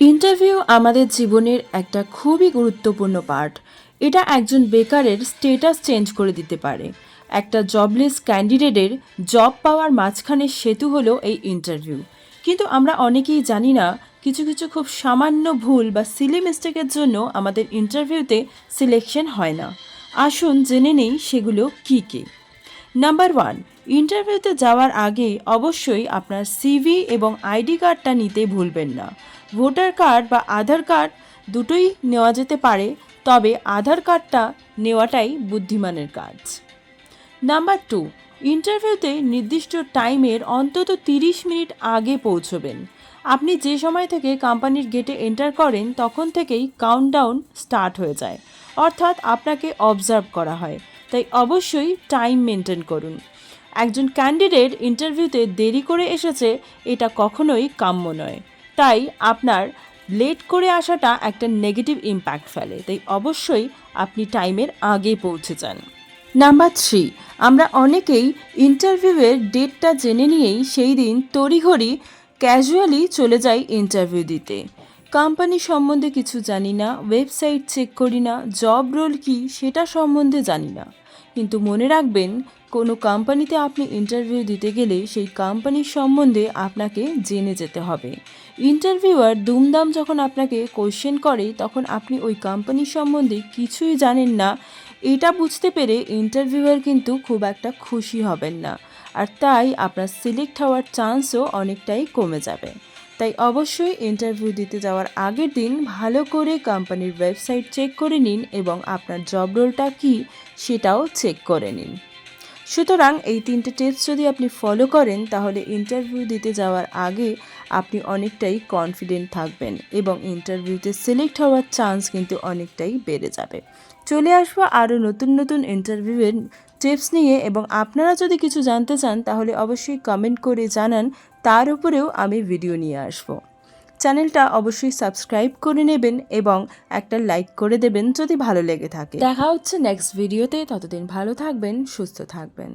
Interview আমাদের জীবনের একটা খুবই গুরুত্বপূর্ণ পার্ট। এটা একজন বেকারের স্টেটাস চেঞ্জ করে দিতে পারে। একটা জবলেস ক্যান্ডিডেটের জব পাওয়ার মাঝখানে সেতু হলো এই ইন্টারভিউ কিন্তু আমরা অনেকেই জানি না, কিছু কিছু খুব সামান্য ভুল বা সিলি মিস্টেকের জন্য আমাদের ইন্টারভিউতে সিলেকশন হয় না। আসুন জেনে নেই সেগুলো কী কী। নাম্বার ওয়ান ইন্টারভিউতে যাওয়ার আগে অবশ্যই আপনার সিভি এবং আইডি কার্ডটা নিতে ভুলবেন না। ভোটার কার্ড বা আধার কার্ড দুটোই নেওয়া যেতে পারে, তবে আধার কার্ডটা নেওয়াটাই বুদ্ধিমানের কাজ। নাম্বার টু ইন্টারভিউতে নির্দিষ্ট টাইমের অন্তত তিরিশ মিনিট আগে পৌঁছবেন। আপনি যে সময় থেকে কোম্পানির গেটে এন্টার করেন, তখন থেকেই কাউন্টডাউন স্টার্ট হয়ে যায়। অর্থাৎ আপনাকে অবজার্ভ করা হয়। তাই অবশ্যই টাইম মেনটেন করুন। একজন ক্যান্ডিডেট ইন্টারভিউতে দেরি করে এসেছে, এটা কখনোই কাম্য নয়। তাই আপনার লেট করে আসাটা একটা নেগেটিভ ইম্প্যাক্ট ফেলে। তাই অবশ্যই আপনি টাইমের আগে পৌঁছে যান। নাম্বার থ্রি আমরা অনেকেই ইন্টারভিউয়ের ডেটটা জেনে নিয়েই সেই দিন তড়িঘড়ি ক্যাজুয়ালি চলে যাই ইন্টারভিউ দিতে। কোম্পানি সম্বন্ধে কিছু জানি না ওয়েবসাইট চেক করি না জব রোল কি সেটা সম্বন্ধে জানি না। কিন্তু মনে রাখবেন, কোনো কোম্পানিতে আপনি ইন্টারভিউ দিতে গেলে সেই কোম্পানির সম্বন্ধে আপনাকে জেনে যেতে হবে। ইন্টারভিউয়ার দুমদাম যখন আপনাকে কোয়েশ্চেন করে, তখন আপনি ওই কোম্পানির সম্বন্ধে কিছুই জানেন না। এটা বুঝতে পেরে ইন্টারভিউয়ার কিন্তু খুব একটা খুশি হবেন না। আর তাই আপনার সিলেক্ট হওয়ার চান্সও অনেকটাই কমে যাবে। তাই অবশ্যই ইন্টারভিউ দিতে যাওয়ার আগের দিন ভালো করে কোম্পানির ওয়েবসাইট চেক করে নিন এবং আপনার জব রোলটা কি সেটাও চেক করে নিন। সুতরাং এই তিনটে টিপস যদি আপনি ফলো করেন, তাহলে ইন্টারভিউ দিতে যাওয়ার আগে আপনি অনেকটাই কনফিডেন্ট থাকবেন এবং ইন্টারভিউতে সিলেক্ট হওয়ার চান্স কিন্তু অনেকটাই বেড়ে যাবে। চলে আসব আরও নতুন নতুন ইন্টারভিউয়ের টিপস নিয়ে এবং আপনারা যদি কিছু জানতে চান তাহলে অবশ্যই কমেন্ট করে জানান, তার উপরেও আমি ভিডিও নিয়ে আসব। চ্যানেলটা অবশ্যই সাবস্ক্রাইব করে নেবেন এবং একটা লাইক করে দেবেন যদি ভালো লেগে থাকে। দেখা হচ্ছে নেক্সট ভিডিওতে ততদিন ভালো থাকবেন, সুস্থ থাকবেন।